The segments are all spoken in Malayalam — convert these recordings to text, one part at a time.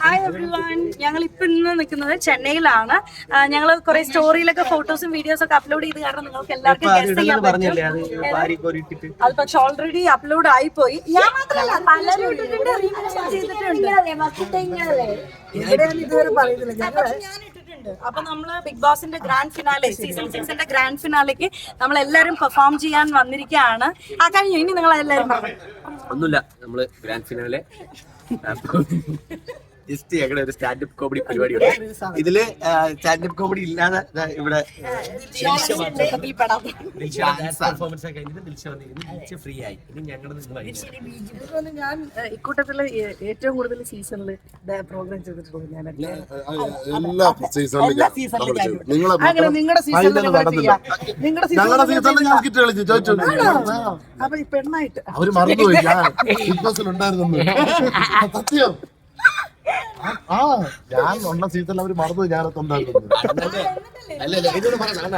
ഹായ് എവ്രി വൺ ഞങ്ങൾ ഇപ്പൊ ഇന്ന് നിൽക്കുന്നത് ചെന്നൈയിലാണ്. ഞങ്ങൾ കുറെ സ്റ്റോറിയിലൊക്കെ ഫോട്ടോസും വീഡിയോസും ഒക്കെ അപ്ലോഡ് ചെയ്ത് കാരണം നിങ്ങൾക്ക് എല്ലാവർക്കും ചെയ്യാൻ അത് പറ്റും പക്ഷെ ഓൾറെഡി അപ്ലോഡ് പോയി. ഞാൻ മാത്രമല്ല പലരും ഇട്ടിട്ടുണ്ട് റീമിക്സ് ചെയ്തിട്ടുണ്ട്. ഇതുവരെ പറയുന്നില്ല ഞങ്ങൾ അപ്പൊ നമ്മൾ ബിഗ് ബോസിന്റെ ഗ്രാൻഡ് ഫിനാലെ സീസൺ സിക്സിന്റെ ഗ്രാൻഡ് ഫിനാലേക്ക് നമ്മൾ എല്ലാരും പെർഫോം ചെയ്യാൻ വന്നിരിക്കുകയാണ് ആ കഴിഞ്ഞു? ഇനി നിങ്ങൾ പറഞ്ഞു ഒന്നുമില്ല. നമ്മൾ ഗ്രാൻഡ് ഫിനാലെ ജസ്റ്റ് ഞങ്ങളുടെ ഒരു സ്റ്റാൻഡപ്പ് കോമഡി പരിപാടിയുണ്ട് ഇതിൽ സ്റ്റാൻഡപ്പ് കോമഡി ഇല്ലാതെ ഇവിടെ പെർഫോമൻസ് ഒക്കെ കഴിഞ്ഞിട്ട് ഫ്രീ ആയി. ഇനി ഞങ്ങളുടെ ഞാൻ ഇക്കൂട്ടത്തിൽ ഏറ്റവും കൂടുതൽ സീസണിൽ പ്രോഗ്രാം ചെയ്തിട്ടുള്ളത് ഞാൻ എല്ലാ സീസണിലും നിങ്ങളുടെ സീസണിൽ നിങ്ങളുടെ സീസണിൽ അപ്പൊ പെണ്ണായിട്ട്. അവർ മറന്നുപോയി. സത്യം. ആ ഞാൻ ഉള്ള സീസണിൽ അവർ മറന്നുപോയി ഞാനൊക്കെ ഉണ്ടായിരുന്നു അല്ല അല്ല ഇതോട് പറയാം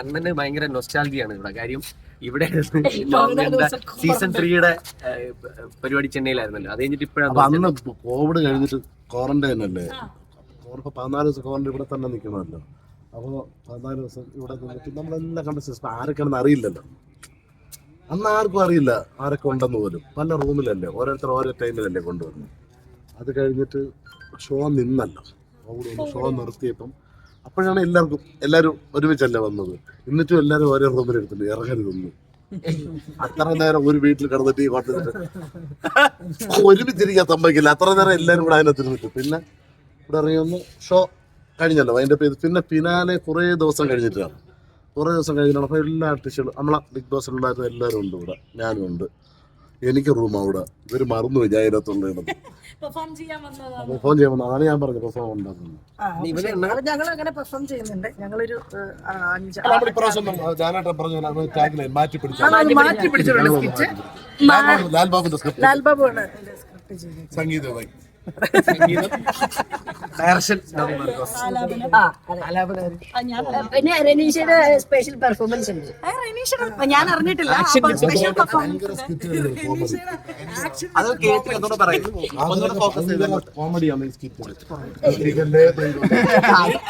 അണ്ണന് ഭയങ്കര നൊസ്റ്റാലജിയാണ് ഇവിടെ. കാര്യം ഇവിടെ സീസൺ ത്രീയുടെ പരിപാടി ചെന്നൈയിലായിരുന്നല്ലോ. അത് കഴിഞ്ഞിട്ട് ഇപ്പഴാണ് അന്ന് കോവിഡ് കഴിഞ്ഞിട്ട് ക്വാറന്റൈൻ അല്ലേ? പതിനാല് ദിവസം ക്വാറന്റൈൻ ഇവിടെ തന്നെ നിൽക്കണമല്ലോ. അപ്പൊ പതിനാല് ദിവസം ഇവിടെ നിന്നിട്ട് നമ്മളെല്ലാം കണ്ട സിസ്റ്റം ആരൊക്കെയാണെന്ന് അറിയില്ലല്ലോ. അന്ന് ആർക്കും അറിയില്ല ആരൊക്കെ ഉണ്ടെന്ന് പോലും. പല റൂമിലല്ലേ ഓരോരുത്തർ ഓരോ ടൈമിലല്ലേ കൊണ്ടുവന്നു അത് കഴിഞ്ഞിട്ട് ഷോ നിന്നല്ലോ. ഷോ നിർത്തിയപ്പം അപ്പോഴാണ് എല്ലാവർക്കും എല്ലാവരും ഒരുമിച്ചല്ല വന്നത്. എന്നിട്ടും എല്ലാവരും ഓരോ എടുത്തില്ല ഇറങ്ങരുതെന്ന്. അത്ര നേരം ഒരു വീട്ടിൽ കിടന്നിട്ട് ഈ കോട്ടയത്ത് ഒരുമിച്ചിരിക്കാൻ സംഭവിക്കില്ല അത്ര നേരം എല്ലാവരും കൂടെ അതിനകത്ത് ഇരുന്നിട്ട്. പിന്നെ ഇവിടെ ഇറങ്ങിയൊന്ന് ഷോ കഴിഞ്ഞല്ലോ. അതിന്റെ പേര് പിന്നെ പിന്നാലെ കുറേ ദിവസം കഴിഞ്ഞിട്ടാണ്. കുറേ ദിവസം കഴിഞ്ഞിട്ടാണ്. അപ്പോൾ എല്ലാ ആർട്ടിസ്റ്റുകളും നമ്മളെ ബിഗ് ബോസിലുണ്ടായിരുന്ന എല്ലാവരും ഉണ്ട് ഇവിടെ. ഞാനും ഉണ്ട്. എനിക്ക് റൂം അവിടെ. ഇവർ മറന്നുപോയി. ഞാൻ പെർഫോം ചെയ്യാൻ വന്നതാണ്. ചെയ്യുമ്പോൾ അതാണ് ഞാൻ പറഞ്ഞത്. പെർഫോം ഉണ്ടാക്കുന്നത് ഞങ്ങൾ അങ്ങനെ പെർഫോം ചെയ്യുന്നുണ്ട്. ഞങ്ങളൊരു ഒരു ആ, അഞ്ച് നമ്മൾ ഇപ്രാവശ്യം ഞാനായിട്ട് പറഞ്ഞു ടാഗിലെ മാറ്റി പിടിച്ചു. അത് മാറ്റി പിടിച്ചിട്ടുണ്ട് സ്കിറ്റ് ലാൽ ബാബുന്റെ സ്ക്രിപ്റ്റ് ലാൽബാബു ആണ് സ്ക്രിപ്റ്റ് ചെയ്തത് സംഗീതമായി ഡയറക്ഷൻ പിന്നെ റെനീഷയുടെ സ്പെഷ്യൽ പെർഫോമൻസ് ഉണ്ട്. ഞാൻ അറിഞ്ഞിട്ടില്ല.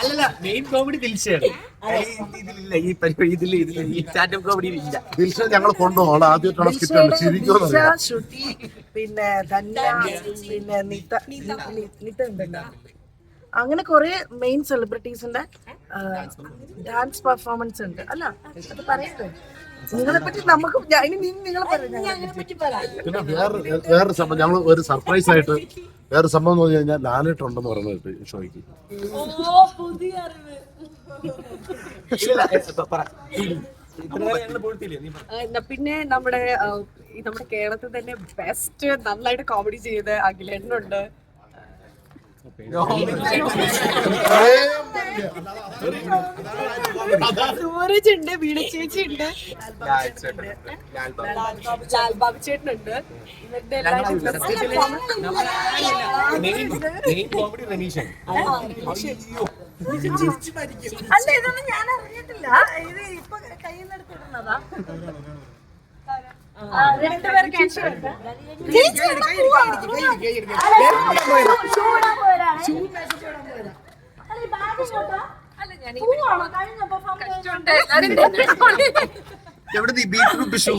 അല്ലല്ല മെയിൻ കോമഡി ദിൽഷയാണ്. ഈ ഇതിൽ ഈ സ്റ്റാൻഡപ്പ് കോമഡി ഇല്ല. ദിൽഷ ഞങ്ങൾ കൊണ്ടുപോകണം. ആദ്യമായിട്ടാണ് സ്കിറ്റ് ശരിക്കും പിന്നെ ധന്യ പിന്നെ നിത നിത. ഉണ്ടല്ലോ അങ്ങനെ കുറെ മെയിൻ സെലിബ്രിറ്റീസിന്റെ ഡാൻസ് പെർഫോമൻസ് ഉണ്ട്. അല്ല അത് പറയട്ടെ നിങ്ങളെ പറ്റി നമുക്ക് പറയുന്നത് പിന്നെ വേറെ വേറൊരു സംഭവം ഞങ്ങൾ ഒരു സർപ്രൈസ് ആയിട്ട് വേറെ സംഭവം എന്ന് പറഞ്ഞു കഴിഞ്ഞാൽ ലാലേട്ടുണ്ടെന്ന് പറഞ്ഞിട്ട് ഈ ഷോയ്ക്ക്. പുതിയ അറിവ്. പിന്നെ നമ്മുടെ ഈ നമ്മുടെ കേരളത്തിൽ തന്നെ ബെസ്റ്റ് നന്നായിട്ട് കോമഡി ചെയ്ത് അഖിലേട്ടനുണ്ട്. സൂരജ് ഉണ്ട് വീണ ചേച്ചി ഉണ്ട് ലാൽ ബാബു ചേട്ടനുണ്ട് ഇവരുടെ എല്ലാവരും അല്ല ഇതൊന്നും ഞാൻ അറിഞ്ഞിട്ടില്ല. ഇത് ഇപ്പൊ കയ്യിൽ നിന്ന് എടുത്തിടുന്നതാ. ഉണ്ട്. ചേച്ചി ഇവിടെ പോവാ. ഷൂ? എവിടെ ബീറ്റ്റൂട്ട് ഷൂ?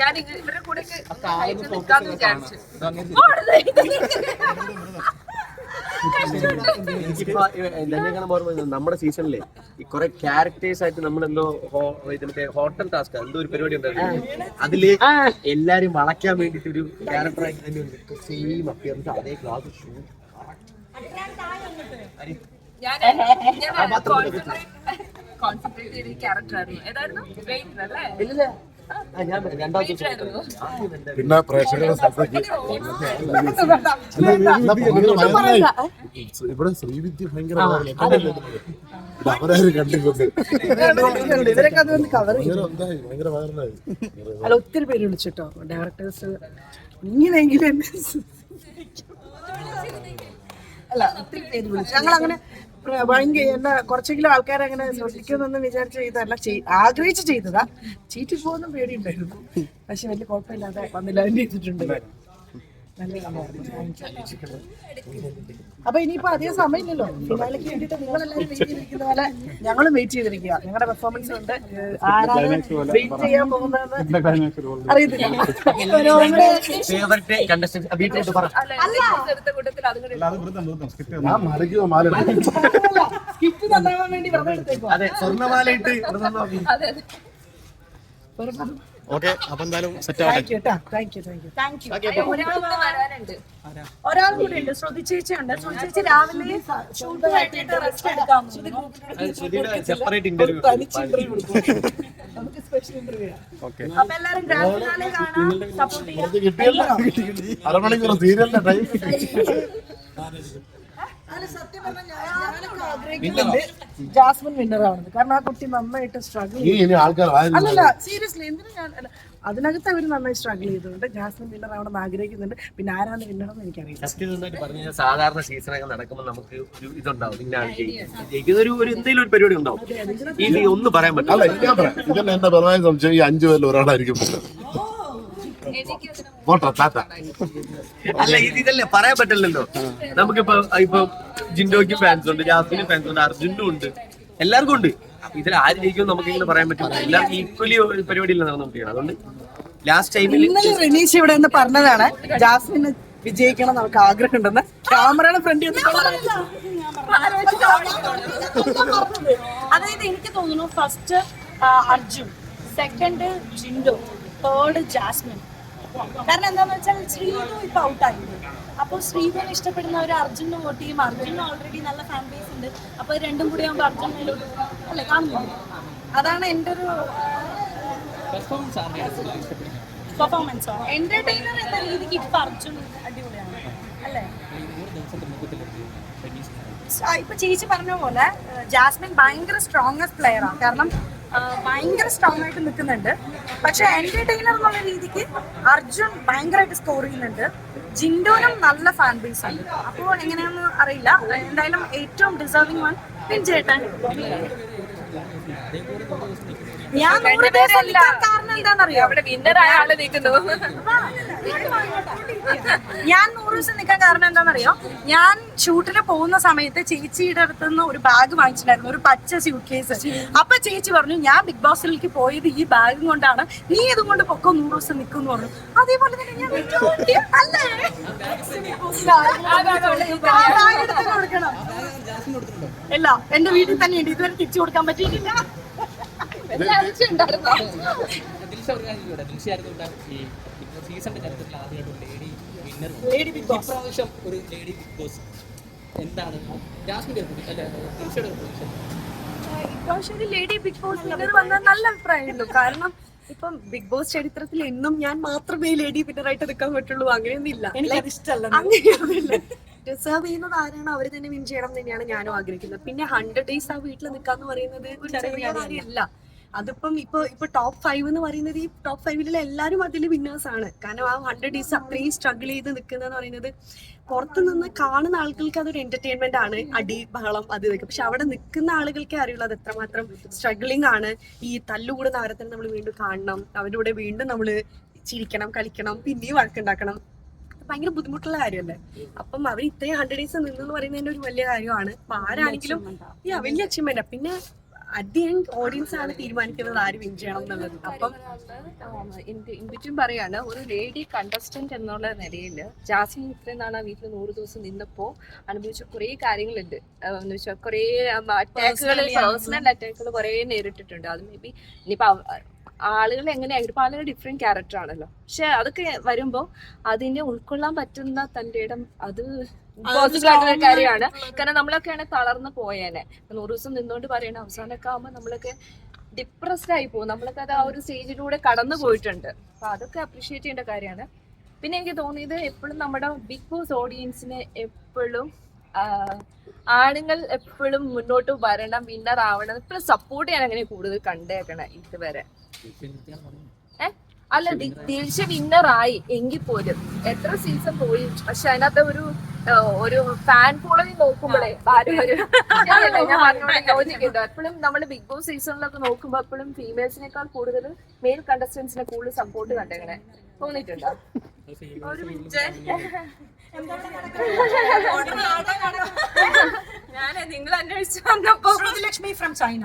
ഞാൻ ഇവരുടെ കൂടെ നിൽക്കാന്ന് വിചാരിച്ചു എനിക്കിപ്പോ എന്തെങ്കിലും ഓർമ്മ വരുന്നത് നമ്മുടെ സീസണിലെ ഈ കുറെ ക്യാരക്ടേഴ്സ് ആയിട്ട് നമ്മളെന്തോ എന്തോ ഹോട്ടൽ ടാസ്ക് എന്തോ ഒരു പരിപാടി ഉണ്ടായിരുന്നു അതിൽ എല്ലാരും വളയ്ക്കാൻ വേണ്ടിട്ട് ഒരു ക്യാരക്ടർ ആയിട്ട് തന്നെ ഉണ്ട് സെയിം അപ്പിയറൻസ് അതേ ക്ലാസ് ഷൂ ഞാൻ കോൺസെൻട്രേറ്റ് ചെയ്ത ക്യാരക്ടർ ആയിരുന്നു ഏതായിരുന്നു അല്ലേ പിന്നെ പ്രേക്ഷകരുടെ ശ്രദ്ധയ്ക്ക്. ഇവിടെ ശ്രീവിദ്യ ഭയങ്കര അവരാരും കണ്ടിട്ടുണ്ട് ഭയങ്കര അല്ല ഒത്തിരി പേര് വിളിച്ചിട്ടോ? ഡയറക്ടേഴ്സ് ഇങ്ങനെയെങ്കിലും അല്ല ഒത്തിരി പേര് വിളിച്ചു. ഞങ്ങൾ അങ്ങനെ ഭയങ്കര എന്നെ കുറച്ചെങ്കിലും ആൾക്കാരെ അങ്ങനെ ശ്രദ്ധിക്കുമെന്നൊന്നും വിചാരിച്ച് ചെയ്- ആഗ്രഹിച്ച് ചെയ്തതാ ചീറ്റി പോകുന്ന പേടിയുണ്ടായിരുന്നു പക്ഷെ വലിയ കുഴപ്പമില്ലാതെ വന്നില്ല ചെയ്തിട്ടുണ്ട്. അപ്പൊ ഇനിയിപ്പോ അധികം സമയമില്ലല്ലോ. ഫിനാലേക്ക് വേണ്ടിട്ട് നിങ്ങളെല്ലാരും വെയിറ്റ് ചെയ്തിരിക്കുന്ന പോലെ ഞങ്ങളും വെയിറ്റ് ചെയ്തിരിക്കുക. ഞങ്ങളുടെ പെർഫോമൻസ് ഉണ്ട്. ആരാണ് വെയിറ്റ് ചെയ്യാൻ പോകുന്നതെന്ന് അറിയത്തില്ല. സ്കിറ്റ് നന്നാവാൻ വേണ്ടി വെറുതെ എടുത്തേക്കോ അതെ സ്വർണമാലയിട്ട്. ഓക്കെ അപ്പൊ എന്തായാലും സെറ്റ് ആവട്ടെ. ഒരാൾ കൂടെ ഉണ്ട്. ശ്രുതി ചേച്ചിയുണ്ട് ശ്രുതി ചേച്ചി രാവിലെ ഷൂട്ട് കഴിഞ്ഞിട്ട് റെസ്റ്റ് എടുക്കാം. സെപ്പറേറ്റ് ഇന്റർവ്യൂ നമുക്ക് സ്പെഷ്യൽ ഇന്റർവ്യൂ അപ്പൊ എല്ലാരും ഗ്രാൻഡ് ഫിനാലെ കാണാം. സപ്പോർട്ട് ചെയ്യാം. അരമണിക്കൂർ സീരിയലിന്റെ ടൈം ജാസ്മിൻ വിന്നർ ആവുന്നത് കാരണം ആ കുട്ടി നന്നായിട്ട് സ്ട്രഗിൾ ഇനി അല്ലല്ല സീരിയസ്ലി എന്തിനാ ഞാൻ അതിനകത്ത് അവർ നന്നായി സ്ട്രഗിൾ ചെയ്തിട്ടുണ്ട് ജാസ്മിൻ വിന്നർ ആവണമെന്ന് ആഗ്രഹിക്കുന്നുണ്ട്. പിന്നെ ആരാണ് വിന്നർ എന്ന് എനിക്കറിയില്ല. സാധാരണ സീസണൊക്കെ നടക്കുമ്പോൾ നമുക്ക് ഒരു ഇതുണ്ടാവും. ഇന്നാണ് ജയിക്കുന്ന ഒരു ഒരു എന്തെങ്കിലും ഒരു പരിപാടി ഉണ്ടാവും. ഇത് ഒന്നും പറയാൻ പറ്റില്ല. അല്ല ഇത് ഞാൻ പറയാം. ഇതന്നെ എന്റെ പ്രധാന സംശയം ഈ അഞ്ചു പേരിൽ ഒരാളായിരിക്കും. പോട്ടോ അല്ല ഇത് ഇതല്ലേ പറയാൻ പറ്റില്ലല്ലോ. നമുക്കിപ്പോ ഇപ്പൊ ജിൻഡോയ്ക്കും ഫാൻസ് ഉണ്ട് ജാസ്മിന് ഫാൻസ് ഉണ്ട് അർജുനും ഉണ്ട്. എല്ലാവർക്കും ഉണ്ട്. ഇതിൽ ആര് ജയിക്കും നമുക്ക് ഇങ്ങനെ പറയാൻ പറ്റില്ല എല്ലാം ഈക്വലി ഒരു നടന്നു നമുക്ക് അതുകൊണ്ട് ലാസ്റ്റ് ടൈമിൽ ഇന്നലെ റെനീഷ് ഇവിടെ നിന്ന് പറഞ്ഞതാണ് ജാസ്മിന് വിജയിക്കണം എന്ന് നമുക്ക് ആഗ്രഹമുണ്ടെന്ന്. ക്യാമറയുടെ ഫ്രണ്ടിൽ അതായത് എനിക്ക് തോന്നുന്നു first Arjun second Jinto third Jasmin. കാരണം എന്താന്ന് വെച്ചാൽ ശ്രീനു ഇപ്പൊ ഔട്ടായിട്ടുണ്ട് അപ്പോൾ ശ്രീനു ഇഷ്ടപ്പെടുന്ന ഒരു അർജുനും വോട്ട് ചെയ്യും അർജുനും ഓൾറെഡി നല്ല ഫാൻ ബേസ് ഉണ്ട്. അപ്പൊ രണ്ടും കൂടി ആകുമ്പോൾ അർജുൻ മേലോട്ട് അല്ലെ കാണുന്നില്ല? അതാണ് എന്റെ ഒരു പെർഫോമൻസോ എന്റർടൈനർ എന്ന രീതിക്ക് ഇപ്പൊ അർജുൻ അടിപൊളിയാണ്. അല്ലേ? ഇപ്പൊ ചേച്ചി പറഞ്ഞ പോലെ ജാസ്മിൻ ഭയങ്കര സ്ട്രോങ്ങസ്റ്റ് പ്ലെയറാണ് കാരണം ആ, ഭയങ്കര സ്ട്രോങ് ആയിട്ട് നിൽക്കുന്നുണ്ട്. പക്ഷെ എന്റർടൈനർ എന്നുള്ള രീതിക്ക് അർജുൻ ഭയങ്കരമായിട്ട് സ്കോർ ചെയ്യുന്നുണ്ട്. ജിൻഡോനും നല്ല ഫാൻ ബേസ് ആണ്. അപ്പോൾ എങ്ങനെയാണെന്ന് അറിയില്ല. എന്തായാലും ഏറ്റവും ഡിസേർവിംഗ് വൺ പിൻചേട്ടൻ ഞാൻ നൂറ് കാരണം എന്താണെന്നറിയോ? അവിടെ വിന്നർ ആയ ആൾ നിൽക്കുന്നു. ഞാൻ നൂറ് ദിവസം നിൽക്കാൻ കാരണം എന്താണെന്നറിയോ? ഞാൻ ഷൂട്ടിന് പോകുന്ന സമയത്ത് ചേച്ചിയുടെ അടുത്ത് നിന്ന് ഒരു ബാഗ് വാങ്ങിച്ചിട്ടുണ്ടായിരുന്നു. ഒരു പച്ച സ്യൂട്ട് കേസ് അപ്പൊ ചേച്ചി പറഞ്ഞു ഞാൻ ബിഗ് ബോസിലേക്ക് പോയത് ഈ ബാഗും കൊണ്ടാണ്. നീ ഇതും കൊണ്ട് പൊക്കോ നൂറ് ദിവസം നിൽക്കും എന്ന് പറഞ്ഞു. അതേപോലെ തന്നെ ഞാൻ. അല്ലേ? കൊടുക്കണം ഇല്ല എന്റെ വീട്ടിൽ തന്നെ ഉണ്ട്. ഇതുവരെ തിരിച്ചു കൊടുക്കാൻ പറ്റിയിട്ടില്ല. ഉണ്ടായിരുന്നു സീസണിന്റെ ചരിത്രത്തിൽ ആദ്യമായിട്ട് ലേഡി ബിഗ് ബോസ് പ്രാവശ്യം ഒരു ലേഡി ബിഗ് ബോസ് എന്താണ്? ജാസ്മിന്റെ അല്ല? ഇപ്രാവശ്യം ഒരു ലേഡി ബിഗ് ബോസ് വിന്നർ വന്നാൽ നല്ല അഭിപ്രായമുള്ളൂ കാരണം ഇപ്പം ബിഗ് ബോസ് ചരിത്രത്തിൽ എന്നും ഞാൻ മാത്രമേ ലേഡി വിന്നറായിട്ട് നിൽക്കാൻ പറ്റുള്ളൂ. അങ്ങനെയൊന്നും ഇല്ല. അങ്ങനെയൊന്നുമില്ല. ഡിസേർവ് ചെയ്യുന്നത് ആരാണോ അവർ തന്നെ വിൻ ചെയ്യണം എന്ന് തന്നെയാണ് ഞാനും ആഗ്രഹിക്കുന്നത്. പിന്നെ ഹൺഡ്രഡ് ഡേയ്സ് ആ വീട്ടിൽ നിൽക്കാന്ന് പറയുന്നത് ഒരു ചെറിയ കാര്യമല്ല. അതിപ്പം ഇപ്പൊ ഇപ്പൊ ടോപ്പ് ഫൈവ് എന്ന് പറയുന്നത് ഈ ടോപ്പ് ഫൈവിലുള്ള എല്ലാവരും അതിൽ വിന്നേഴ്സ് ആണ്. കാരണം ആ ഹൺഡ്രഡ് ഡേയ്സ് അത്രയും സ്ട്രഗിൾ ചെയ്ത് നിൽക്കുന്നതെന്ന് പറയുന്നത് പുറത്ത് നിന്ന് കാണുന്ന ആളുകൾക്ക് അതൊരു എന്റർടൈൻമെന്റ് ആണ്. അടി ബഹളം അത് ഇതൊക്കെ. പക്ഷെ അവിടെ നിൽക്കുന്ന ആളുകൾക്കേ അറിയുള്ളൂ അത് എത്രമാത്രം സ്ട്രഗ്ലിംഗ് ആണ്. ഈ തല്ലുകൂടുന്ന അവരെ തന്നെ നമ്മൾ വീണ്ടും കാണണം. അവരുടെ വീണ്ടും നമ്മൾ ചിരിക്കണം കളിക്കണം പിന്നെയും വഴക്കുണ്ടാക്കണം. ഭയങ്കര ബുദ്ധിമുട്ടുള്ള കാര്യമല്ലേ? അപ്പം അവർ ഇത്രയും ഹൺഡ്രഡ് ഡേയ്സ് നിന്നെന്ന് പറയുന്നതിന്റെ ഒരു വലിയ കാര്യമാണ്. അപ്പൊ ആരാണെങ്കിലും വലിയ അച്ചീവ്മെന്റ് പിന്നെ അറ്റ് ദി എൻഡ് ഓഡിയൻസ് ആണ് തീരുമാനിക്കുന്നത് ആര് വിൻ ചെയ്യണം എന്നുള്ളത്. അപ്പം ഇൻപിറ്റും പറയാണ് ഒരു ലേഡി കണ്ടസ്റ്റന്റ് എന്നുള്ള നിലയിൽ ജാസ്മിൻ ഇത്രയും നാൾ ആ വീട്ടിൽ നൂറ് ദിവസം നിന്നപ്പോ അനുഭവിച്ച കുറേ കാര്യങ്ങളുണ്ട്. എന്ന് വെച്ചാൽ കുറേ അറ്റാക്കുകൾ പേഴ്സണൽ അറ്റാക്കുകൾ കുറേ നേരിട്ടിട്ടുണ്ട്. അത് മേ ബി ഇനിയിപ്പോ ആളുകൾ എങ്ങനെയായിരിക്കും ഇപ്പൊ ആളുകൾ ഡിഫറെന്റ് ക്യാരക്ടർ ആണല്ലോ. പക്ഷെ അതൊക്കെ വരുമ്പോൾ അതിനെ ഉൾക്കൊള്ളാൻ പറ്റുന്ന തന്റെ ഇടം അത് ഒരു കാര്യമാണ്. കാരണം നമ്മളൊക്കെയാണ് തളർന്നു പോയേനെ. നൂറ് ദിവസം നിന്നുകൊണ്ട് പറയണ അവസാനമൊക്കെ ആകുമ്പോൾ നമ്മളൊക്കെ ഡിപ്രസ്ഡ് ആയി പോകും. നമ്മളൊക്കെ അത് ആ ഒരു സ്റ്റേജിലൂടെ കടന്നു പോയിട്ടുണ്ട്. അപ്പൊ അതൊക്കെ അപ്രീഷിയേറ്റ് ചെയ്യേണ്ട കാര്യമാണ്. പിന്നെ എനിക്ക് തോന്നിയത് എപ്പോഴും നമ്മുടെ ബിഗ് ബോസ് ഓഡിയൻസിനെ എപ്പോഴും ആണുങ്ങൾ എപ്പോഴും മുന്നോട്ട് വരണം വിന്നർ ആവണം എപ്പോഴും സപ്പോർട്ട് ചെയ്യാൻ അങ്ങനെ കൂടുതൽ കണ്ടേക്കണേ ഇതുവരെ. അല്ല ദിൽഷ വിന്നർ ആയി എങ്കിൽ പോലും എത്ര സീസൺ പോയി പക്ഷെ അതിനകത്ത് ഒരു ഒരു ഫാൻ ഫോളോയിങ് നോക്കുമ്പോഴേ? ഞാൻ പറഞ്ഞോണ്ട് യോജിക്കുന്നുണ്ട്. എപ്പോഴും നമ്മൾ ബിഗ് ബോസ് സീസണിലൊക്കെ നോക്കുമ്പോൾ എപ്പോഴും ഫീമെയിൽസിനേക്കാൾ കൂടുതൽ മെയിൽ കണ്ടസ്റ്റൻസിനെ കൂടുതൽ സപ്പോർട്ട് കണ്ടെങ്ങനെ തോന്നിയിട്ടുണ്ടോ? ഞാൻ നിങ്ങൾ അന്വേഷിച്ചു വന്നപ്പോ ലക്ഷ്മി ഫ്രം ചൈന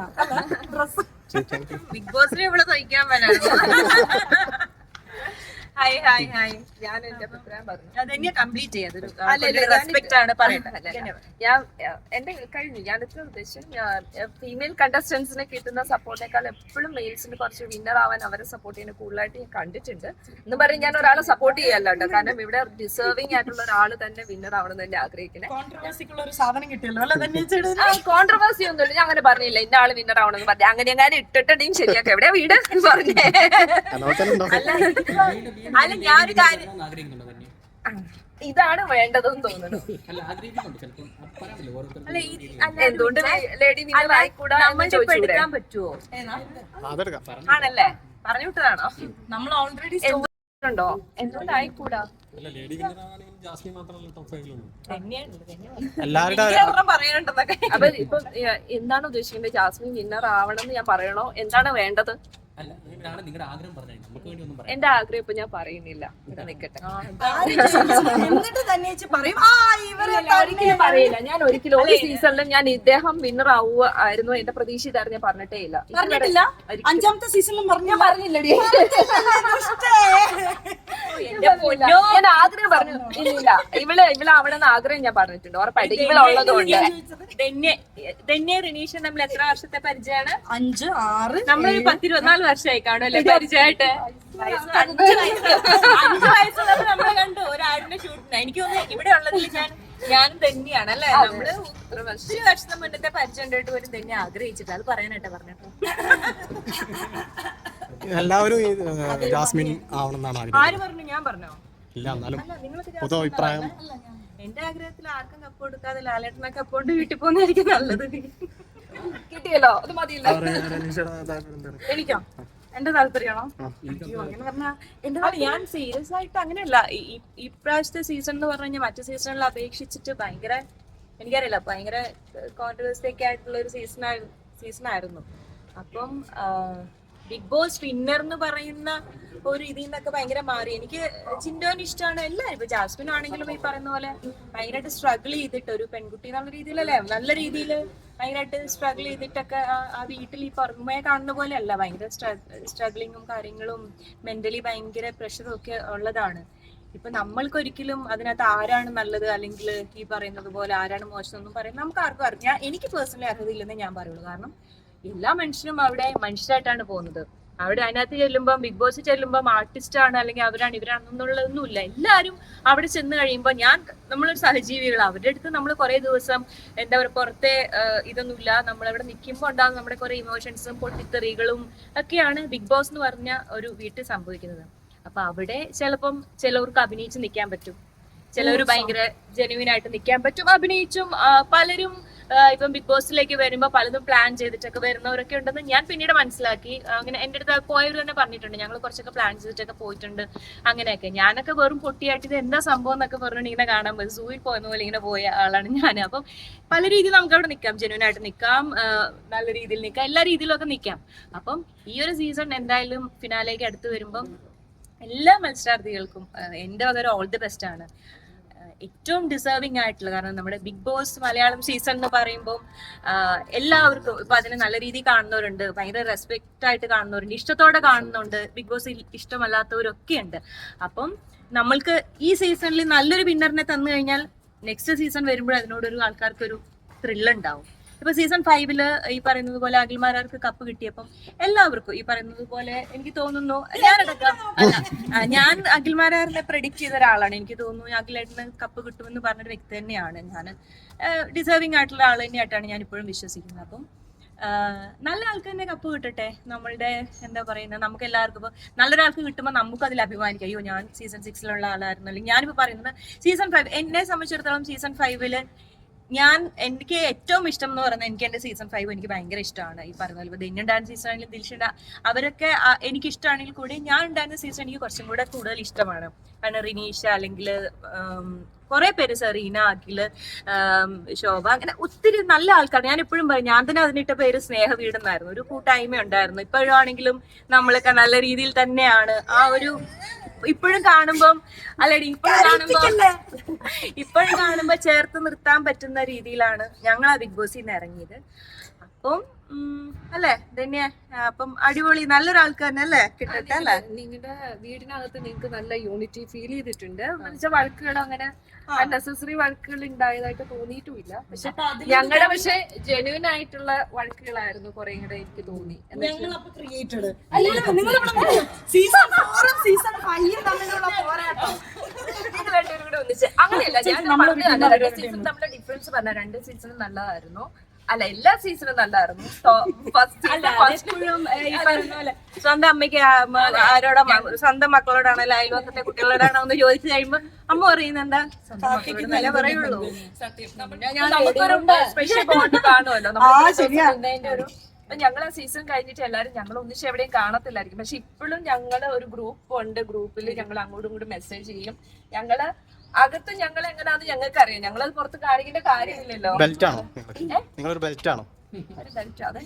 ബിഗ് ബോസിനെ ഇവിടെ തയ്ക്കാൻ പറ്റായിരുന്നു ഹായ് ഹായ് ഹായ് ഞാൻ എന്റെ അഭിപ്രായം പറഞ്ഞു. അതെന്നെ കംപ്ലീറ്റ് ചെയ്യാതൊരു അല്ലല്ല, റെസ്പെക്ട് ആണ് പറയണ്ടത്. ഞാൻ എന്റെ കഴിഞ്ഞു. ഞാൻ ഇത്ര ഉദ്ദേശം ഫീമെയിൽ കണ്ടസ്റ്റൻസിനെ കിട്ടുന്ന സപ്പോർട്ടിനേക്കാൾ എപ്പോഴും മെയിൽസിന് കുറച്ച് വിന്നർ ആവാൻ അവരെ സപ്പോർട്ട് ചെയ്യുന്ന കൂടുതലായിട്ട് ഞാൻ കണ്ടിട്ടുണ്ട്. എന്ന് പറയും ഞാൻ ഒരാളെ സപ്പോർട്ട് ചെയ്യല്ല കാരണം ഇവിടെ ഡിസേർവിംഗ് ആയിട്ടുള്ള ഒരാൾ തന്നെ വിന്നർ ആവണം എന്ന് തന്നെ ആഗ്രഹിക്കുന്നത് കോൺട്രവേഴ്സിക്കുള്ള ഒരു സാധനം കിട്ടിയല്ലോ അല്ലെ തന്നെ ചേട്ടൻ കോൺട്രവേഴ്സി ഒന്നുമില്ല. ഞാൻ അങ്ങനെ പറഞ്ഞില്ല. ഇന്ന ആൾ വിന്നർ ആവണമെന്ന് പറഞ്ഞു. അങ്ങനെ ഞാൻ ഇട്ടിട്ടുണ്ടെങ്കിൽ ശരിയാക്കാം. എവിടെയാ വീട്? എന്ന് പറഞ്ഞേ അല്ല ഞാനൊരു കാര്യം ഇതാണ് വേണ്ടതെന്ന് തോന്നുന്നു. അല്ല അല്ല എന്തുകൊണ്ട് ലേഡി എടുക്കാൻ പറ്റുമോ ആണല്ലേ? പറഞ്ഞു വിട്ടതാണോ? നമ്മൾ ഓൾറെഡി ഉണ്ടോ? എന്തുകൊണ്ട് ആയിക്കൂടാ? അല്ല ലേഡി വിന്നറാണെങ്കിൽ ജാസ്മിൻ മാത്രമല്ല ടോപ്പ് ഫൈവിലുള്ളൂ തന്നെയാണ് എല്ലാവരുടെ പറയാനുണ്ടെന്നൊക്കെ. അപ്പൊ ഇപ്പൊ എന്താണ് ഉദ്ദേശിക്കുന്നത്? ജാസ്മിൻ വിന്നർ ആവണം എന്ന് ഞാൻ പറയണോ? എന്താണ് വേണ്ടത്? അല്ല നിങ്ങളുടെ ആഗ്രഹം പറഞ്ഞത്. നമുക്ക് വേണ്ടി ഒന്നും പറയാം. എന്റെ ആഗ്രഹം ഇപ്പൊ ഞാൻ പറയുന്നില്ല. ഇവിടെ എന്നിട്ട് തന്നെ ചേച്ചി പറയും. ആ ഇവരെ ഒരിക്കലും പറയില്ല. ഞാൻ ഒരിക്കലും ഒരു സീസണിലും ഞാൻ ഇദ്ദേഹം വിന്നർ ആവുക ആയിരുന്നു എന്റെ പ്രതീക്ഷ ഇതായിരുന്നു. ഞാൻ പറഞ്ഞിട്ടേ ഇല്ല. പറഞ്ഞിട്ടില്ല? അഞ്ചാമത്തെ സീസണിലും പറഞ്ഞു ഞാൻ പറഞ്ഞില്ലടി. ഞാൻ ആഗ്രഹം പറഞ്ഞു. ഇല്ല ഇവൾ ഇവൾ അവിടെ നിന്ന് ആഗ്രഹം ഞാൻ പറഞ്ഞിട്ടുണ്ട്. ഉറപ്പായിട്ട്. ഇവളുള്ളതുകൊണ്ട്. ധന്യ റിനീഷ നമ്മൾ എത്ര വർഷത്തെ പരിചയമാണ്? അഞ്ച് ആറ് നമ്മൾ പത്തിരുപത്തിനാല് വർഷമായി കാണും അല്ലേ പരിചയമായിട്ട്? അഞ്ച് വയസ്സ് അഞ്ച് വയസ്സുള്ളപ്പോ നമ്മൾ കണ്ടു. ഒരു ആടിന്റെ ഷൂട്ടിന് എനിക്ക് തോന്നുന്നു ഇവിടെ ഉള്ളതിൽ ഞാൻ ഞാനും തന്നെയാണ് അല്ലെ? നമ്മൾ ഒത്തിരി വർഷത്തെ മുന്നത്തെ പരിചയം ഉണ്ടായിട്ട് പോലും തന്നെ ആഗ്രഹിച്ചിട്ട്. അത് പറയാനായിട്ട് പറഞ്ഞപ്പോ എല്ലാവരും ഈ, ഏഹ്, ജാസ്മിൻ ആവണമെന്നാണ് ആഗ്രഹം. ആര് പറഞ്ഞു? ഞാൻ പറഞ്ഞോ? ഇല്ല എന്നാലും പൊതു അഭിപ്രായം എന്റെ ആഗ്രഹത്തിൽ ആർക്കും കപ്പ് കൊടുക്കാതെ ലാലേട്ടനെ കപ്പ് കൊണ്ട് വീട്ടിൽ പോകുന്നതായിരിക്കും നല്ലത്. കിട്ടിയല്ലോ? അത് മതിയില്ല. എനിക്കോ? എന്റെ താല്പര്യമാണോ? അയ്യോ, അങ്ങനെ പറഞ്ഞാ എന്റെ അല്ല ഞാൻ സീരിയസ് ആയിട്ട് അങ്ങനെയല്ല. ഈ- ഈ- ഇപ്രാവശ്യത്തെ സീസൺ എന്ന് പറഞ്ഞു കഴിഞ്ഞാൽ മറ്റു സീസണിൽ അപേക്ഷിച്ചിട്ട് ഭയങ്കര എനിക്കറിയില്ല ഭയങ്കര കോൺട്രവേഴ്സി ഒക്കെ ആയിട്ടുള്ള ഒരു സീസൺ സീസൺ ആയിരുന്നു. അപ്പം ബിഗ് ബോസ് വിന്നർ എന്ന് പറയുന്ന ഒരു ഇതിൽ നിന്നൊക്കെ ഭയങ്കര മാറി. എനിക്ക് ചിന്തോന് ഇഷ്ടമാണ്. എല്ലാവരും ഇപ്പൊ ജാസ്മിൻ ആണെങ്കിലും ഈ പറയുന്ന പോലെ ഭയങ്കരമായിട്ട് സ്ട്രഗിൾ ചെയ്തിട്ട് ഒരു പെൺകുട്ടി എന്നുള്ള രീതിയിലല്ലേ? നല്ല രീതിയിൽ ഭയങ്കരമായിട്ട് സ്ട്രഗിൾ ചെയ്തിട്ടൊക്കെ ആ- വീട്ടിൽ ഈ പുറമേ കാണുന്ന പോലെ അല്ല ഭയങ്കര സ്ട്രഗിളിങ്ങും കാര്യങ്ങളും മെന്റലി ഭയങ്കര പ്രഷറും ഒക്കെ ഉള്ളതാണ്. ഇപ്പൊ നമ്മൾക്ക് ഒരിക്കലും അതിനകത്ത് ആരാണ് നല്ലത്? അല്ലെങ്കിൽ ഈ പറയുന്നത് പോലെ ആരാണ് മോശം എന്നും പറയുന്നത് നമുക്ക് ആർക്കും അറിയാം. എനിക്ക് പേഴ്സണലി അർഹതയില്ലെന്നേ ഞാൻ പറയുള്ളൂ. കാരണം എല്ലാ മനുഷ്യരും അവിടെ മനുഷ്യരായിട്ടാണ് പോകുന്നത്. അവിടെ അതിനകത്ത് ചെല്ലുമ്പോൾ ബിഗ് ബോസ് ചെല്ലുമ്പോൾ ആർട്ടിസ്റ്റ് ആണ് അല്ലെങ്കിൽ അവരാണ് ഇവരാണെന്നുള്ളതൊന്നുമില്ല. എല്ലാവരും അവിടെ ചെന്ന് കഴിയുമ്പോൾ ഞാൻ നമ്മളൊരു സഹജീവികളാണ് അവരുടെ അടുത്ത് നമ്മൾ കുറേ ദിവസം എന്താ പറയുക പുറത്തെ ഇതൊന്നുമില്ല. നമ്മളവിടെ നിൽക്കുമ്പോൾ ഉണ്ടാകുന്ന നമ്മുടെ കുറേ ഇമോഷൻസും പൊട്ടിത്തെറികളും ഒക്കെയാണ് ബിഗ് ബോസ് എന്ന് പറഞ്ഞ ഒരു വീട്ടിൽ സംഭവിക്കുന്നത്. അപ്പൊ അവിടെ ചിലപ്പം ചിലവർക്ക് അഭിനയിച്ച് നിൽക്കാൻ പറ്റും. ചിലവർ ഭയങ്കര ജെനുവിൻ ആയിട്ട് നിൽക്കാൻ പറ്റും. അഭിനയിച്ചും പലരും ഇപ്പം ബിഗ് ബോസിലേക്ക് വരുമ്പോൾ പലതും പ്ലാൻ ചെയ്തിട്ടൊക്കെ വരുന്നവരൊക്കെ ഉണ്ടെന്ന് ഞാൻ പിന്നീട് മനസ്സിലാക്കി. അങ്ങനെ എന്റെ അടുത്ത് പോയവർ തന്നെ പറഞ്ഞിട്ടുണ്ട്. ഞങ്ങൾ കുറച്ചൊക്കെ പ്ലാൻ ചെയ്തിട്ടൊക്കെ പോയിട്ടുണ്ട്. അങ്ങനെയൊക്കെ. ഞാനൊക്കെ വെറും പൊട്ടിയായിട്ട് ഇത് എന്താ സംഭവം എന്നൊക്കെ പറഞ്ഞു ഇങ്ങനെ കാണാൻ പറ്റും സൂയിൽ പോയെന്ന പോലെ ഇങ്ങനെ പോയ ആളാണ് ഞാൻ. അപ്പം പല രീതിയിൽ നമുക്ക് അവിടെ നിൽക്കാം. ജെനുവിൻ ആയിട്ട് നിൽക്കാം. നല്ല രീതിയിൽ നിൽക്കാം. എല്ലാ രീതിയിലൊക്കെ നിൽക്കാം. അപ്പം ഈ ഒരു സീസൺ എന്തായാലും ഫിനാലേക്ക് അടുത്ത് വരുമ്പം എല്ലാ മത്സരാർത്ഥികൾക്കും എന്റെ വക ഓൾ ദി ബെസ്റ്റ് ആണ്. ഏറ്റവും ഡിസേർവിംഗ് ആയിട്ടുള്ള കാരണം നമ്മുടെ ബിഗ് ബോസ് മലയാളം സീസൺ എന്ന് പറയുമ്പോൾ എല്ലാവർക്കും ഇപ്പൊ അതിനെ നല്ല രീതിയിൽ കാണുന്നവരുണ്ട് ഭയങ്കര റെസ്പെക്റ്റ് ആയിട്ട് കാണുന്നവരുണ്ട് ഇഷ്ടത്തോടെ കാണുന്നുണ്ട് ബിഗ് ബോസ് ഇഷ്ടമല്ലാത്തവരൊക്കെ ഉണ്ട്. അപ്പം നമ്മൾക്ക് ഈ സീസണിൽ നല്ലൊരു വിന്നറിനെ തന്നു കഴിഞ്ഞാൽ നെക്സ്റ്റ് സീസൺ വരുമ്പോൾ അതിനോടൊരു ആൾക്കാർക്കൊരു ത്രില്ല് ഉണ്ടാവും. ഇപ്പൊ സീസൺ ഫൈവിൽ ഈ പറയുന്നത് പോലെ അഖിൽമാരാർക്ക് കപ്പ് കിട്ടിയപ്പം എല്ലാവർക്കും ഈ പറയുന്നത് പോലെ എനിക്ക് തോന്നുന്നു ഞാനടക്കം ഞാൻ അഖിൽമാരാറിനെ പ്രഡിക്റ്റ് ചെയ്ത ഒരാളാണ്. എനിക്ക് തോന്നുന്നു അഖിലേട്ടന് കപ്പ് കിട്ടുമെന്ന് പറഞ്ഞൊരു വ്യക്തി തന്നെയാണ് ഞാൻ ഡിസേർവിംഗ് ആയിട്ടുള്ള ആൾ തന്നെയായിട്ടാണ് ഞാൻ ഇപ്പോഴും വിശ്വസിക്കുന്നത്. അപ്പം നല്ല ആൾക്ക് തന്നെ കപ്പ് കിട്ടട്ടെ. നമ്മളുടെ എന്താ പറയുന്നത് നമുക്ക് എല്ലാവർക്കും ഇപ്പോൾ നല്ലൊരാൾക്ക് കിട്ടുമ്പോൾ നമുക്ക് അതിൽ അഭിമാനിക്കാം. അയ്യോ ഞാൻ സീസൺ സിക്സിലുള്ള ആളായിരുന്നു അല്ലെങ്കിൽ ഞാനിപ്പോൾ പറയുന്നത് സീസൺ ഫൈവ് എന്നെ സംബന്ധിച്ചിടത്തോളം സീസൺ ഫൈവിൽ ഞാൻ എനിക്ക് ഏറ്റവും ഇഷ്ടം എന്ന് പറയുന്നത് എനിക്ക് എന്റെ സീസൺ ഫൈവ് എനിക്ക് ഭയങ്കര ഇഷ്ടമാണ്. ഈ പറഞ്ഞ പോലെ ധന്യം ഡാൻസ് സീസൺ ആണെങ്കിലും ദിൽഷിന്റെ അവരൊക്കെ എനിക്ക് ഇഷ്ടമാണെങ്കിൽ കൂടി ഞാൻ ഉണ്ടായിരുന്ന സീസൺ എനിക്ക് കുറച്ചും കൂടെ കൂടുതൽ ഇഷ്ടമാണ്. കാരണം റിനീഷ അല്ലെങ്കിൽ കുറെ പേര് സെറീന അഖിൽ ശോഭ അങ്ങനെ ഒത്തിരി നല്ല ആൾക്കാർ. ഞാൻ എപ്പോഴും പറയും ഞാൻ തന്നെ അതിനിട്ട പേര് സ്നേഹ വീടെന്നായിരുന്നു. ഒരു കൂട്ടായ്മ ഉണ്ടായിരുന്നു ഇപ്പോഴാണെങ്കിലും നമ്മളൊക്കെ നല്ല രീതിയിൽ തന്നെയാണ് ആ ഒരു ഇപ്പോഴും കാണുമ്പം അല്ലടി ഇപ്പോഴും കാണുമ്പോ ഇപ്പോഴും കാണുമ്പോ ചേർത്ത് നിർത്താൻ പറ്റുന്ന രീതിയിലാണ് ഞങ്ങൾ ആ ബിഗ് ബോസിൽ നിന്ന് ഇറങ്ങിയത്. അപ്പം അല്ലേ? ധന്യ അപ്പം അടിപൊളി നല്ലൊരു തന്നെ അല്ലേ കിട്ടട്ടെ അല്ലേ? നിങ്ങളുടെ വീടിനകത്ത് നിങ്ങൾക്ക് നല്ല യൂണിറ്റി ഫീൽ ചെയ്തിട്ടുണ്ട്. എന്നുവെച്ചാൽ വഴക്കുകൾ അങ്ങനെ അൺനെസസറി വഴക്കുകൾ ഉണ്ടായതായിട്ട് തോന്നിയിട്ടുമില്ല. പക്ഷെ ഞങ്ങളുടെ പക്ഷെ ജെനുവിൻ ആയിട്ടുള്ള വഴക്കുകളായിരുന്നു കൊറേ കൂടെ എനിക്ക് തോന്നി. സീസൺ ഫോറും സീസൺ ഫൈവും തമ്മിലുള്ള പോരാട്ടം. ഇത് രണ്ടുപേരും കൂടെ ഒന്നിച്ച്. അങ്ങനെയല്ല ഞാൻ സീസൺ തമ്മിലെ ഡിഫറൻസ് പറഞ്ഞ രണ്ട് സീസണും നല്ലതായിരുന്നു. അല്ല എല്ലാ സീസണും നല്ലായിരുന്നു. സ്വന്തം അമ്മയ്ക്ക് ആരോടാ സ്വന്തം മക്കളോടാണല്ലോ അയൽവക്കത്തെ കുട്ടികളോടാണോ എന്ന് ചോദിച്ചു കഴിയുമ്പോ അമ്മ പറയുന്നെന്താ എന്താ? നല്ല പറയുള്ളൂ. നമുക്കൊരു സ്പെഷ്യൽ ബോണ്ട് കാണുമല്ലോ. നമ്മുടെ ഒരു ഇപ്പൊ ഞങ്ങൾ ആ സീസൺ കഴിഞ്ഞിട്ട് എല്ലാരും ഞങ്ങൾ ഒന്നിച്ച് എവിടെയും കാണത്തില്ലായിരിക്കും. പക്ഷെ ഇപ്പോഴും ഞങ്ങൾ ഒരു ഗ്രൂപ്പ് ഉണ്ട്. ഗ്രൂപ്പിൽ ഞങ്ങൾ അങ്ങോട്ടും ഇങ്ങോട്ടും മെസ്സേജ് ചെയ്യും. ഞങ്ങൾ അകത്ത് ഞങ്ങൾ എങ്ങനെയാന്ന് ഞങ്ങൾക്ക് അറിയാം ഞങ്ങൾ അത് പുറത്ത് കാണിക്കേണ്ട കാര്യമില്ലല്ലോ. ബെൽറ്റ് ആണോ നിങ്ങളൊരു ബെൽറ്റ് ആണോ. ഒരു belt, അതെ.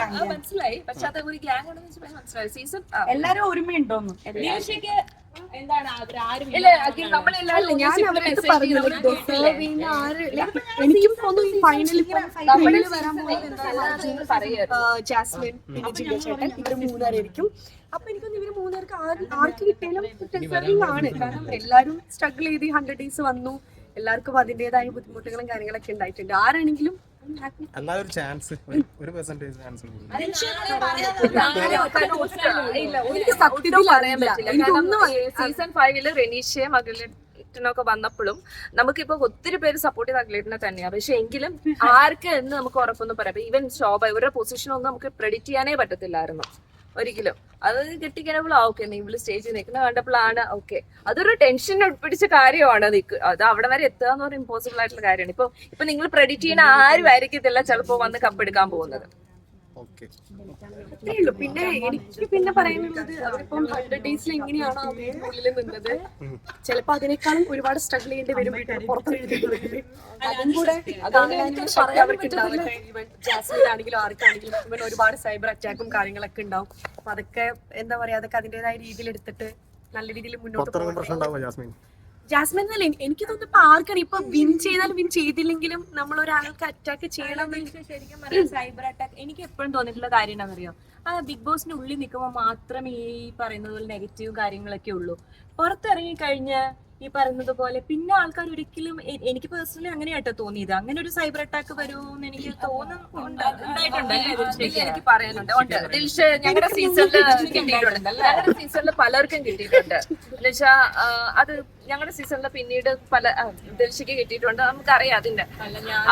ആ, മനസ്സിലായി. പക്ഷെ അത് ഒരു ഗ്യാങ് ആണെന്ന് വെച്ചാൽ മനസ്സിലായി. സീസൺ എല്ലാരും ഒരുമയുണ്ടോന്ന്? എനിക്കും തോന്നുന്നു ഫൈനലിൽ ജാസ്മിൻ പിന്നെ ജിജോ ചേട്ടൻ ഇവർ മൂന്നുപേരായിരിക്കും അപ്പൊ എനിക്കൊന്ന് ഇവർ മൂന്നുപേർക്ക് ആർക്ക് കിട്ടിയാലും ഡിസേർവിംഗ് ആണ്. കാരണം എല്ലാരും സ്ട്രഗിൾ ചെയ്ത് ഹൺഡ്രഡ് ഡേയ്സ് വന്നു. എല്ലാവർക്കും അതിന്റേതായ ബുദ്ധിമുട്ടുകളും കാര്യങ്ങളൊക്കെ ഉണ്ടായിട്ടുണ്ട്. ആരാണെങ്കിലും എന്നാലും ഒരു ചാൻസ് ഒരു പെർസെന്റേജ് ചാൻസ് ഇല്ല എനിക്ക് സത്യത്തിൽ പറയാൻ പറ്റില്ല. എനിക്കൊന്നും സീസൺ ഫൈവിൽ റെനീഷയും അഖിലേട്ടനൊക്കെ വന്നപ്പോഴും നമുക്കിപ്പോ ഒത്തിരി പേര് സപ്പോർട്ട് ചെയ്ത് അഖിലേട്ടനെ തന്നെയാണ് പക്ഷെ എങ്കിലും ആർക്ക് എന്ന് നമുക്ക് ഉറപ്പൊന്നും പറയാം ഈവൻ ശോഭ ഇവരുടെ പൊസിഷൻ ഒന്നും നമുക്ക് പ്രെഡിക്റ്റ് ചെയ്യാനേ പറ്റത്തില്ലായിരുന്നു. ഒരിക്കലും അത് കിട്ടിക്കഴിഞ്ഞപ്പോൾ ഓക്കെ ഇവൾ സ്റ്റേജിൽ നിൽക്കുന്ന കണ്ടപ്പോഴാണ് ഓക്കെ അതൊരു ടെൻഷൻ പിടിച്ച കാര്യമാണ് നിക്ക് അത് അവിടെ വരെ എത്തുക എന്ന് പറയുന്നത് ഇമ്പോസിബിൾ ആയിട്ടുള്ള കാര്യമാണ്. ഇപ്പൊ ഇപ്പൊ നിങ്ങൾ പ്രെഡിക്റ്റ് ചെയ്യുന്ന ആരും ആയിരിക്കത്തില്ല ചിലപ്പോ വന്ന് കപ്പെടുക്കാൻ പോകുന്നത്. ഉള്ളൂ പിന്നെ എനിക്ക് പിന്നെ പറയാനുള്ളത് അവരിപ്പം ഹൺഡ്രഡ് ഡേയ്സിൽ എങ്ങനെയാണോ ആ വീടിനുള്ളിൽ നിന്നത്. ചിലപ്പോ അതിനേക്കാളും ഒരുപാട് സ്ട്രഗിൾ ചെയ്യേണ്ടി വരും വീട്ടിൽ പുറത്തെഴുതുന്നത് അതും കൂടെ അവർക്ക് ആണെങ്കിലും ആർക്കാണെങ്കിലും ഇവൻ ഒരുപാട് സൈബർ അറ്റാക്കും കാര്യങ്ങളൊക്കെ ഉണ്ടാവും. അപ്പൊ അതൊക്കെ എന്താ പറയാ അതൊക്കെ അതിന്റേതായ രീതിയിൽ എടുത്തിട്ട് നല്ല രീതിയിൽ മുന്നോട്ട് പ്രശ്നം ജാസ്മിൻ ജാസ്മിൻ അല്ലേ എനി- എനിക്ക് തോന്നുന്നു ഇപ്പൊ ഇപ്പൊ വിൻ ചെയ്താലും വിൻ ചെയ്തില്ലെങ്കിലും നമ്മൾ ഒരാൾക്ക് അറ്റാക്ക് ചെയ്യണം ശരിക്കും പറഞ്ഞാൽ സൈബർ അറ്റാക്ക് എനിക്ക് എപ്പോഴും തോന്നിയിട്ടുള്ള കാര്യം എന്താണെന്നറിയോ? ആ ബിഗ് ബോസിന്റെ ഉള്ളിൽ നിൽക്കുമ്പോൾ മാത്രമേ ഈ പറയുന്നത് പോലെ നെഗറ്റീവ് കാര്യങ്ങളൊക്കെ ഉള്ളൂ. പുറത്തിറങ്ങി കഴിഞ്ഞ് ഈ പറയുന്നത് പോലെ. പിന്നെ ആൾക്കാർ ഒരിക്കലും എനിക്ക് പേഴ്സണലി അങ്ങനെയാട്ടോ തോന്നിയത്. അങ്ങനെ ഒരു സൈബർ അറ്റാക്ക് വരുമെന്ന് എനിക്ക് തോന്നുന്നുണ്ട് എനിക്ക് പറയാനുണ്ട്. ഉണ്ട്. ദിൽഷ ഞങ്ങളുടെ കിട്ടിയിട്ടുണ്ട്. ഞങ്ങളുടെ സീസണിൽ പലർക്കും കിട്ടിയിട്ടുണ്ട്. എന്നുവെച്ചാ അത് ഞങ്ങളുടെ സീസണിൽ പിന്നീട് പല ദിൽഷയ്ക്ക് കിട്ടിയിട്ടുണ്ട്. നമുക്കറിയാം അതിന്റെ.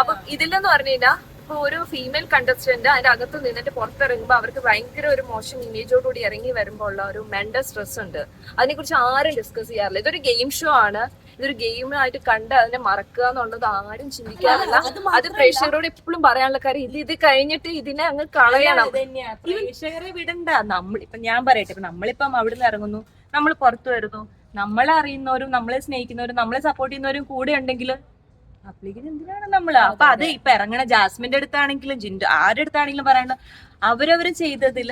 അപ്പൊ ഇതിലെന്ന് പറഞ്ഞു കഴിഞ്ഞാൽ ഇപ്പൊ ഒരു ഫീമെയിൽ കണ്ടസ്റ്റന്റ് അതിന്റെ അകത്ത് നിന്നിട്ട് പുറത്തിറങ്ങുമ്പോൾ അവർക്ക് ഭയങ്കര ഒരു മോശം ഇമേജോടുകൂടി ഇറങ്ങി വരുമ്പോൾ ഉള്ള ഒരു മെന്റൽ സ്ട്രെസ് ഉണ്ട്. അതിനെക്കുറിച്ച് ആരും ഡിസ്കസ് ചെയ്യാറില്ല. ഇതൊരു ഗെയിം ഷോ ആണ്. ഇതൊരു ഗെയിമായിട്ട് കണ്ട് അതിനെ മറക്കുക എന്നുള്ളത് ആരും ചിന്തിക്കാറില്ല. അത് പ്രേക്ഷകരോട് എപ്പോഴും പറയാനുള്ള കാര്യം ഇത് ഇത് കഴിഞ്ഞിട്ട് ഇതിനെ അങ്ങ് കളയണം. പ്രേക്ഷകരെ വിടണ്ട. നമ്മൾ ഇപ്പൊ ഞാൻ പറയട്ടെ ഇപ്പൊ നമ്മളിപ്പം അവിടുന്ന് ഇറങ്ങുന്നു. നമ്മൾ പുറത്തു വരുന്നു. നമ്മളെ അറിയുന്നവരും നമ്മളെ സ്നേഹിക്കുന്നവരും നമ്മളെ സപ്പോർട്ട് ചെയ്യുന്നവരും കൂടെ ഉണ്ടെങ്കിൽ അപ്ലിക്കേഷൻ എന്തിനാണ് നമ്മൾ? അപ്പൊ അത്. ഇപ്പൊ ഇറങ്ങണ ജാസ്മിന്റെ അടുത്താണെങ്കിലും ജിൻഡു ആരുടെ അടുത്താണെങ്കിലും പറയണ്ട. അവരവര് ചെയ്തതിൽ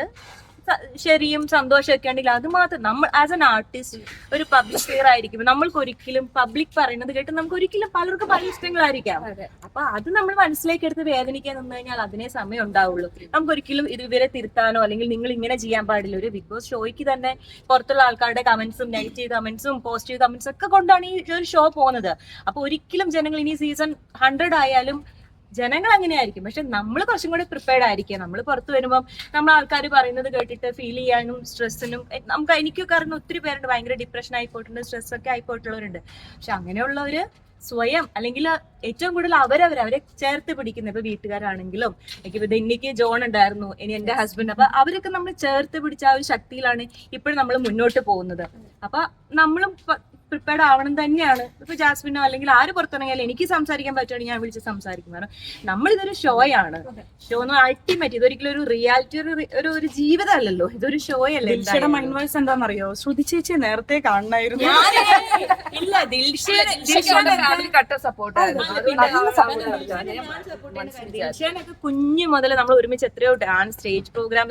ശരിയും സന്തോഷമൊക്കെ ഉണ്ടെങ്കിൽ അത് മാത്രം. നമ്മൾ ആസ് എൻ ആർട്ടിസ്റ്റ് ഒരു പബ്ലിക് ഫിയർ ആയിരിക്കും നമ്മൾക്ക് ഒരിക്കലും പബ്ലിക് പറയുന്നത് കേട്ട് നമുക്ക് ഒരിക്കലും പലർക്കും പല ഇഷ്ടങ്ങളായിരിക്കാം. അപ്പൊ അത് നമ്മൾ മനസ്സിലേക്ക് എടുത്ത് വേദനിക്കാൻ നിന്ന് കഴിഞ്ഞാൽ അതിനെ സമയം ഉണ്ടാവുള്ളൂ. നമുക്ക് ഒരിക്കലും ഇത് ഇവരെ തിരുത്താനോ അല്ലെങ്കിൽ നിങ്ങൾ ഇങ്ങനെ ചെയ്യാൻ പാടില്ല. ഒരു ബിഗ് ബോസ് ഷോയ്ക്ക് തന്നെ പുറത്തുള്ള ആൾക്കാരുടെ കമന്റ്സും നെഗറ്റീവ് കമന്റ്സും പോസിറ്റീവ് കമന്റ്സും ഒക്കെ കൊണ്ടാണ് ഈ ഒരു ഷോ പോകുന്നത്. അപ്പൊ ഒരിക്കലും ജനങ്ങൾ ഇനി സീസൺ ഹൺഡ്രഡ് ആയാലും ജനങ്ങൾ അങ്ങനെയായിരിക്കും പക്ഷെ നമ്മൾ കുറച്ചും കൂടി പ്രിപ്പയർഡ് ആയിരിക്കുക നമ്മൾ പുറത്ത് വരുമ്പോൾ നമ്മൾ ആൾക്കാർ പറയുന്നത് കേട്ടിട്ട് ഫീൽ ചെയ്യാനും സ്ട്രെസ്സിനും നമുക്ക് എനിക്കൊക്കെ അറിയുന്ന ഒത്തിരി പേരുണ്ട്. ഭയങ്കര ഡിപ്രഷൻ ആയിപ്പോയിട്ടുണ്ട് സ്ട്രെസ് ഒക്കെ ആയിപ്പോയിട്ടുള്ളവരുണ്ട് പക്ഷെ അങ്ങനെയുള്ളവര് സ്വയം അല്ലെങ്കിൽ ഏറ്റവും കൂടുതൽ അവരവർ അവരെ ചേർത്ത് പിടിക്കുന്ന ഇപ്പൊ വീട്ടുകാരാണെങ്കിലും എനിക്ക് ഇപ്പൊ എനിക്ക് ജോൺ ഉണ്ടായിരുന്നു ഇനി എന്റെ ഹസ്ബൻഡ് അപ്പൊ അവരൊക്കെ നമ്മൾ ചേർത്ത് പിടിച്ച ആ ഒരു ശക്തിയിലാണ് ഇപ്പോഴും നമ്മൾ മുന്നോട്ട് പോകുന്നത്. അപ്പൊ നമ്മളും പ്രിപ്പയർഡ് ആവണം തന്നെയാണ്. ഇപ്പൊ ജാസ്മിനോ അല്ലെങ്കിൽ ആര് പുറത്തിറങ്ങിയാലും എനിക്ക് സംസാരിക്കാൻ പറ്റുവാണെങ്കിൽ ഞാൻ വിളിച്ച് സംസാരിക്കും. കാരണം നമ്മളിതൊരു ഷോയാണ് ഷോ എന്ന് അൾട്ടിമേറ്റ് ഇതൊരിക്കലും ഒരു റിയാലിറ്റി ഒരു ഒരു ജീവിതം അല്ലല്ലോ ഇതൊരു ഷോ അല്ലേ വോയിസ് എന്താണെന്നറിയോ? ശ്രുതി ചേച്ചി നേരത്തെ കാണണമായിരുന്നു ഇല്ല ദിൽഷനൊക്കെ കുഞ്ഞു മുതൽ നമ്മൾ ഒരുമിച്ച് എത്രയോ ഡാൻസ് സ്റ്റേജ് പ്രോഗ്രാം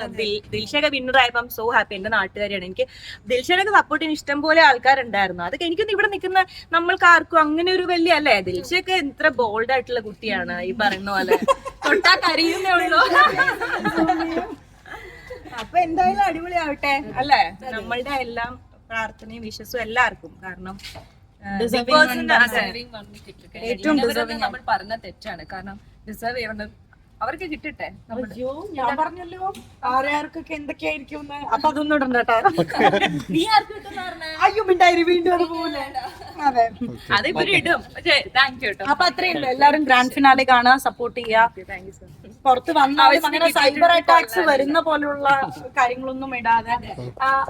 ദിൽഷയൊക്കെ വിന്നർ ആയപ്പോൾ സോ ഹാപ്പി എന്റെ നാട്ടുകാരിയാണ്. എനിക്ക് ദിൽഷനൊക്കെ സപ്പോർട്ട് ചെയ്യാൻ ഇഷ്ടം പോലെ ആൾക്കാരുണ്ടായിരുന്നു. അത് എനിക്കൊന്നും ഇവിടെ നിൽക്കുന്ന നമ്മൾക്ക് ആർക്കും അങ്ങനെ ഒരു വലിയ അല്ലേ? ദിൽഷയൊക്കെ എത്ര ബോൾഡ് ആയിട്ടുള്ള കുട്ടിയാണ് ഈ പറയുന്ന പോലെ. തൊട്ടാ കരയുന്നേ ഉള്ളൂ. അപ്പൊ എന്തായാലും അടിപൊളിയാവട്ടെ അല്ലേ? നമ്മളുടെ എല്ലാം പ്രാർത്ഥനയും വിശ്വസും എല്ലാവർക്കും. കാരണം. ഏറ്റവും നമ്മൾ പറഞ്ഞ തെറ്റാണ്. കാരണം ഡിസേർവ് ചെയ്യണം അവർക്ക് കിട്ടട്ടെ അയ്യോ ഞാൻ പറഞ്ഞല്ലോ ആരാർക്കൊക്കെ എന്തൊക്കെയായിരിക്കും അപ്പൊ അതൊന്നും ഇടണ്ട? അയ്യോ മിണ്ടായി വീണ്ടും അതുപോലെ അതെ. അതിപ്പോ ഇടും. താങ്ക് യു അപ്പൊ അത്രയുണ്ട് എല്ലാരും ഗ്രാൻഡ് ഫിനാലെ കാണാ സപ്പോർട്ട് ചെയ്യാ താങ്ക് യു സർ പുറത്ത് വന്നാലും അങ്ങനെ സൈബർ അറ്റാക്സ് വരുന്ന പോലുള്ള കാര്യങ്ങളൊന്നും ഇടാതെ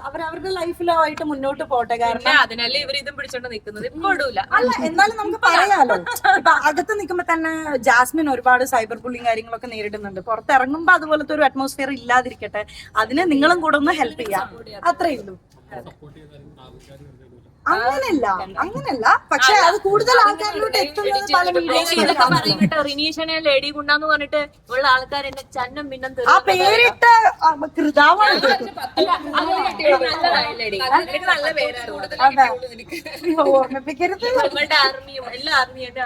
അവരവരുടെ ലൈഫിലായിട്ട് മുന്നോട്ട് പോട്ടെ. കാരണം അതിനല്ലേ ഇവർ ഇതും പിടിച്ചോണ്ട് നിൽക്കുന്നത് ഇപ്പൊ ഇടൂല. അല്ല എന്നാലും നമുക്ക് പറയാലോ. ഇപ്പൊ അകത്ത് നിൽക്കുമ്പോ തന്നെ ജാസ്മിൻ ഒരുപാട് സൈബർ ബുള്ളിങ് കാര്യങ്ങളൊക്കെ നേരിടുന്നുണ്ട്. പുറത്തിറങ്ങുമ്പോ അതുപോലത്തെ ഒരു അറ്റ്മോസ്ഫിയർ ഇല്ലാതിരിക്കട്ടെ. അതിന് നിങ്ങളും കൂടെ ഒന്ന് ഹെൽപ്പ് ചെയ്യാം. അത്രേ ഉള്ളൂ. അങ്ങനല്ല അങ്ങനല്ല. പക്ഷെ അത് കൂടുതൽ ആൾക്കാരിലോട്ട് എത്തുന്നത് പല റിനീഷനെ ലേഡി ഗുണ്ടാന്ന് പറഞ്ഞിട്ട് ഉള്ള ആൾക്കാർ എന്നെ ചന്നം പിന്നം ആ പേരിട്ട് കൃതാവാണ് ഓർമ്മിപ്പിക്കരുത്. നമ്മളുടെ ആർമിയും എല്ലാ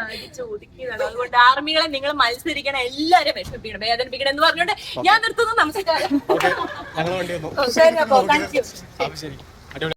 അടിച്ച് ഒതുക്കിയതാണ്. അതുകൊണ്ട് ആർമികളെ നിങ്ങൾ മത്സരിക്കണം എല്ലാരും വിഷമിപ്പിക്കണം. വേദനിപ്പിക്കണം എന്ന് പറഞ്ഞുകൊണ്ട് ഞാൻ നിർത്തുന്നു. നമസ്കാരം. ശരി അപ്പോ. Thank you